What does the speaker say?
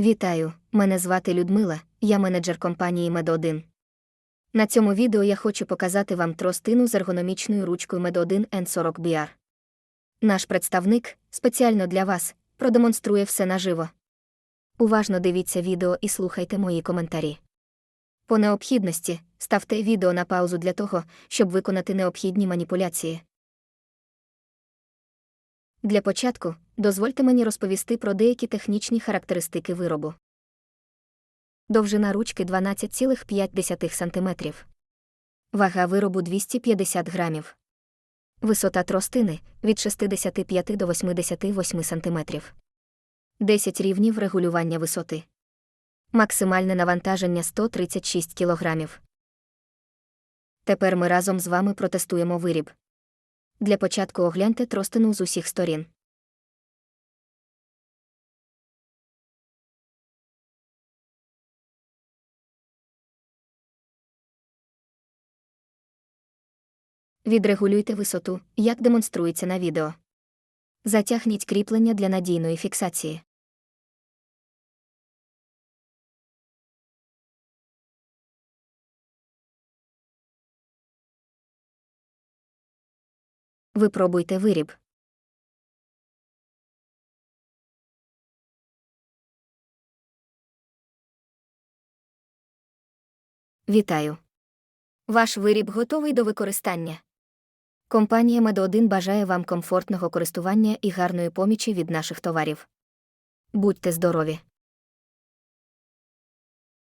Вітаю, мене звати Людмила, я менеджер компанії Med1. На цьому відео я хочу показати вам тростину з ергономічною ручкою Med1 N40BR. Наш представник, спеціально для вас, продемонструє все наживо. Уважно дивіться відео і слухайте мої коментарі. По необхідності ставте відео на паузу для того, щоб виконати необхідні маніпуляції. Для початку дозвольте мені розповісти про деякі технічні характеристики виробу. Довжина ручки 12,5 см. Вага виробу 250 грамів. Висота тростини від 65 до 88 см. 10 рівнів регулювання висоти. Максимальне навантаження 136 кг. Тепер ми разом з вами протестуємо виріб. Для початку огляньте тростину з усіх сторін. Відрегулюйте висоту, як демонструється на відео. Затягніть кріплення для надійної фіксації. Випробуйте виріб. Вітаю. Ваш виріб готовий до використання. Компанія Med1 бажає вам комфортного користування і гарної помічі від наших товарів. Будьте здорові!